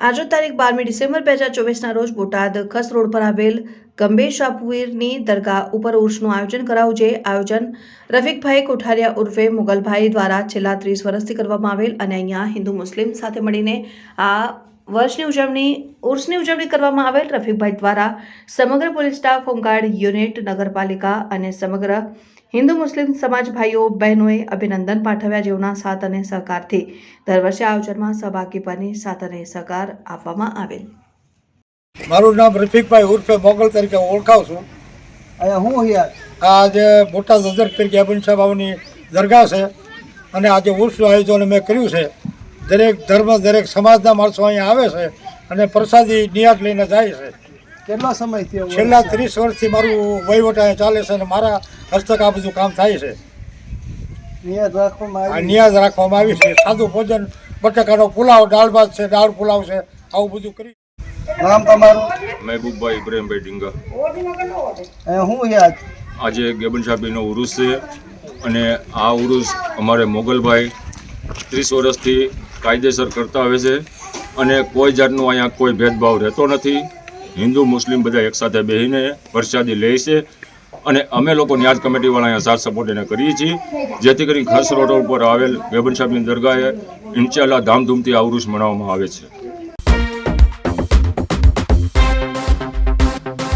આજે તારીખ બારમી ડિસેમ્બર બે હજાર ચોવીસના રોજ બોટાદ ખસ રોડ પર આવેલ ગંભીર શાહપુરની દરગાહ ઉપર ઉર્સનું આયોજન કરાયું જે આયોજન રફીકભાઈ કોઠારિયા ઉર્ફે મુગલભાઈ દ્વારા છેલ્લા ત્રીસ વર્ષથી કરવામાં આવેલ અને અહીંયા હિન્દુ મુસ્લિમ સાથે મળીને આ વર્ષની ઉજવણી, ઉર્સની ઉજવણી કરવામાં આવેલ રફીકભાઈ દ્વારા સમગ્ર પોલીસ સ્ટાફ, હોમગાર્ડ, યુનિટ, નગરપાલિકા અને સમગ્ર હિન્દુ મુસ્લિમ સમાજ ભાઈઓ, બહેનોએ અભિનંદન પાઠવ્યા જેઓના સાથ અને સહકારથી દર વર્ષે આયોજનમાં સહભાગી બની સાથ અને સહકાર આપવામાં આવેલ. મારું નામ રફીકભાઈ ઉર્ફે મોગલ તરીકે ઓળખાવ છું. અહીંયા હું યાર આજે મોટા નજર તરીકે ગ્યાબન દરગાહ છે. અને આજે ઉર્સનું આયોજન મેં કર્યું છે. દરેક ધર્મ દરેક સમાજના માણસો અહીંયા આવે છે અને પ્રસાદી નિયાત લઈને જાય છે. કેટલા સમય થયો છેલ્લા ત્રીસ વર્ષથી મારું વહીવટ અહીંયા ચાલે છે અને મારા હસ્તક આ બધું કામ થાય છે. નિયાદ રાખવામાં આ આવી રાખવામાં આવી છે. સાદું ભોજન બટાકાનો પુલાવ દાળ ભાત છે દાળ પુલાવ છે આવું બધું કરી. નામ તમારું? મહેબૂબભાઈ ઇબ્રાહીમભાઈ ડીંગા હું યાદ આજે? ગેબન સાહેબનો ઉરુસ છે અને આ ઉરુસ અમારે મોગલભાઈ ત્રીસ વર્ષથી કાયદેસર કરતા આવે છે અને કોઈ જાતનું અહીંયા કોઈ ભેદભાવ રહેતો નથી. હિન્દુ, મુસ્લિમ બધા એકસાથે બેસીને પ્રસાદી લે છે અને અમે લોકો ન્યાજ કમિટીવાળા અહીંયા સાથ સપોર્ટ એને કરીએ છીએ. જેથી કરીને ખાસ રોડ ઉપર આવેલ ગેબન સાહેબની દરગાહે ઇન્શાલ્લાહ ધામધૂમથી આ ઉરુસ મનાવવામાં આવે છે.